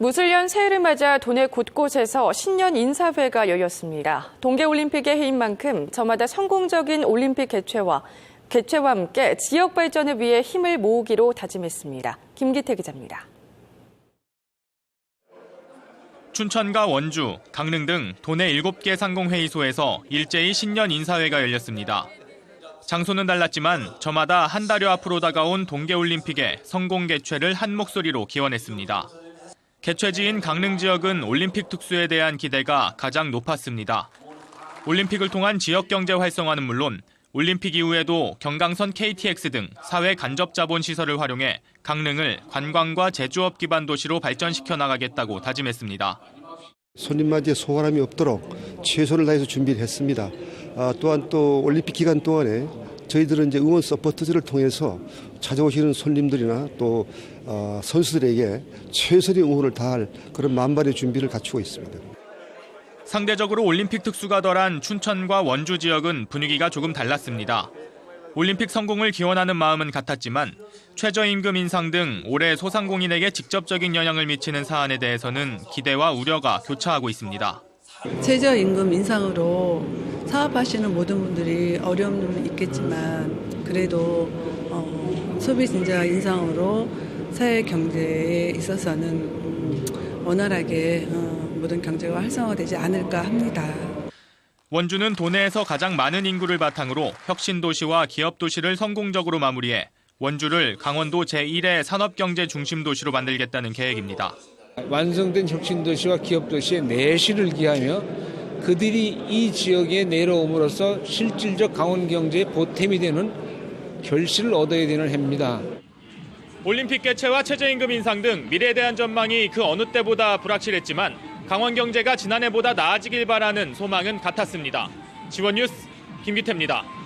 무술년 새해를 맞아 도내 곳곳에서 신년 인사회가 열렸습니다. 동계올림픽의 해인 만큼 저마다 성공적인 올림픽 개최와 개최와 함께 지역 발전을 위해 힘을 모으기로 다짐했습니다. 김기태 기자입니다. 춘천과 원주, 강릉 등 도내 7개 상공회의소에서 일제히 신년 인사회가 열렸습니다. 장소는 달랐지만 저마다 한 달여 앞으로 다가온 동계올림픽의 성공 개최를 한 목소리로 기원했습니다. 개최지인 강릉 지역은 올림픽 특수에 대한 기대가 가장 높았습니다. 올림픽을 통한 지역 경제 활성화는 물론 올림픽 이후에도 경강선 KTX 등 사회 간접 자본 시설을 활용해 강릉을 관광과 제조업 기반 도시로 발전시켜 나가겠다고 다짐했습니다. 손님 맞이에 소홀함이 없도록 최선을 다해서 준비를 했습니다. 아, 또한 또 올림픽 기간 동안에 저희들은 이제 응원 서포트들을 통해서 찾아오시는 손님들이나 또 어, 선수들에게 최선의 응원을 다할 그런 만반의 준비를 갖추고 있습니다. 상대적으로 올림픽 특수가 덜한 춘천과 원주 지역은 분위기가 조금 달랐습니다. 올림픽 성공을 기원하는 마음은 같았지만 최저임금 인상 등 올해 소상공인에게 직접적인 영향을 미치는 사안에 대해서는 기대와 우려가 교차하고 있습니다. 최저임금 인상으로 사업하시는 모든 분들이 어려움은 있겠지만 그래도 어, 소비 진짜 인상으로 사회 경제에 있어서는 음, 원활하게 어, 모든 경제가 활성화되지 않을까 합니다. 원주는 도내에서 가장 많은 인구를 바탕으로 혁신도시와 기업도시를 성공적으로 마무리해 원주를 강원도 제1의 산업경제 중심 도시로 만들겠다는 계획입니다. 완성된 혁신도시와 기업도시의 내실을 기하며 그들이 이 지역에 내려옴으로써 실질적 강원 경제의 보탬이 되는 결실을 얻어야 되는 해입니다. 올림픽 개최와 최저임금 인상 등 미래에 대한 전망이 그 어느 때보다 불확실했지만 강원 경제가 지난해보다 나아지길 바라는 소망은 같았습니다. 지원 뉴스 김기태입니다.